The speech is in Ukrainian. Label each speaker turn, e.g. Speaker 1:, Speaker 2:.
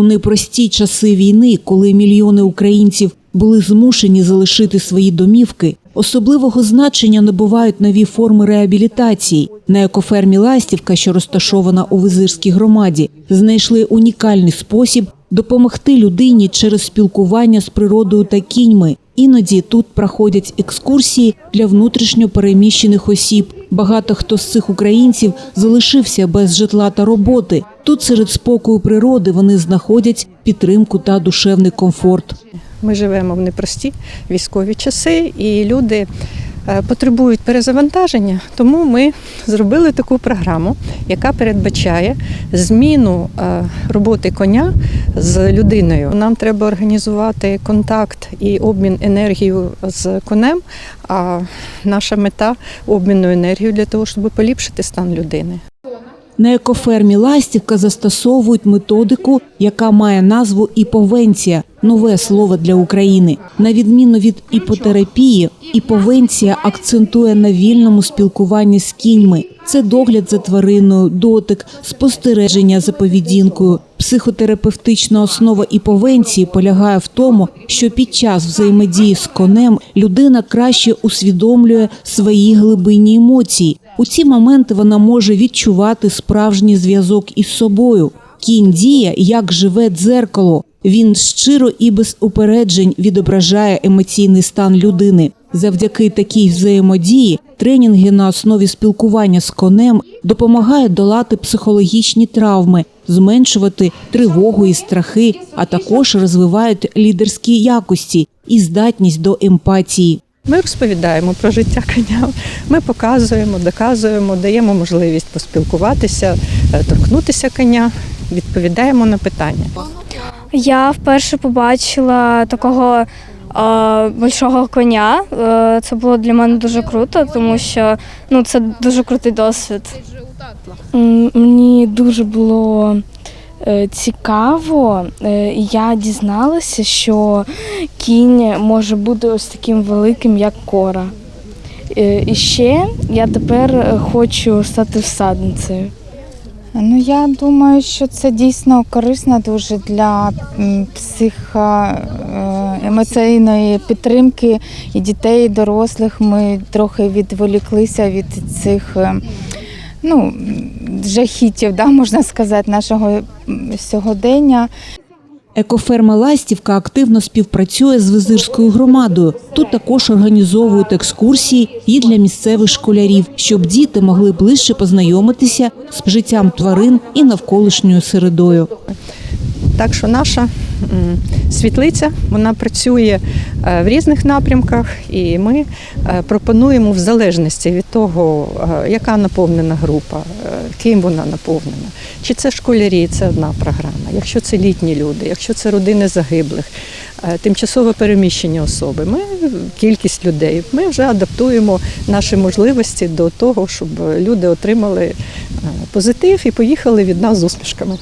Speaker 1: У непрості часи війни, коли мільйони українців були змушені залишити свої домівки, особливого значення набувають нові форми реабілітації. На екофермі Ластівка, що розташована у Визирській громаді, знайшли унікальний спосіб допомогти людині через спілкування з природою та кіньми. Іноді тут проходять екскурсії для внутрішньо переміщених осіб. Багато хто з цих українців залишився без житла та роботи. Тут серед спокою природи вони знаходять підтримку та душевний комфорт.
Speaker 2: Ми живемо в непрості військові часи, і люди е, потребують перезавантаження. Тому ми зробили таку програму, яка передбачає зміну е, роботи коня з людиною. Нам треба організувати контакт і обмін енергією з конем. А наша мета обміну енергією для того, щоб поліпшити стан людини.
Speaker 1: На екофермі Ластівка застосовують методику, яка має назву іповенція нове слово для України. На відміну від іпотерапії, іповенція акцентує на вільному спілкуванні з кіньми. Це догляд за твариною, дотик, спостереження за поведінкою. Психотерапевтична основа іповенції полягає в тому, що під час взаємодії з конем людина краще усвідомлює свої глибинні емоції. У ці моменти вона може відчувати справжній зв'язок із собою. Кінь діє, як живе дзеркало. Він щиро і без упереджень відображає емоційний стан людини. Завдяки такій взаємодії тренінги на основі спілкування з конем допомагають долати психологічні травми, зменшувати тривогу і страхи, а також розвивають лідерські якості і здатність до емпатії.
Speaker 2: Ми розповідаємо про життя коня. Ми показуємо, доказуємо, даємо можливість поспілкуватися, е, торкнутися коня, відповідаємо на питання.
Speaker 3: Я вперше побачила такого е, большого коня. Е, це було для мене дуже круто, тому що ну, це дуже крутий досвід.
Speaker 4: Мені дуже було е, цікаво. Я дізналася, що кінь може бути ось таким великим, як кора. І ще я тепер хочу стати всадницею.
Speaker 5: Ну я думаю, що це дійсно корисно дуже для психоемоційної підтримки і дітей, і дорослих. Ми трохи відволіклися від цих е, ну, жахітів, да, можна сказати, нашого сьогодення.
Speaker 1: Екоферма Ластівка активно співпрацює з визирською громадою. Тут також організовують екскурсії і для місцевих школярів, щоб діти могли ближче познайомитися з життям тварин і навколишньою середою.
Speaker 2: Так що наша світлиця вона працює е, в різних напрямках, і ми е, пропонуємо в залежності від того, е, яка наповнена група, ким вона наповнена. Чи це школярі, це одна програма. Якщо це літні люди, якщо це родини загиблих, е, тимчасове переміщення особи, ми кількість людей, ми вже адаптуємо наші можливості до того, щоб люди отримали е, позитив і поїхали від нас з усмішками.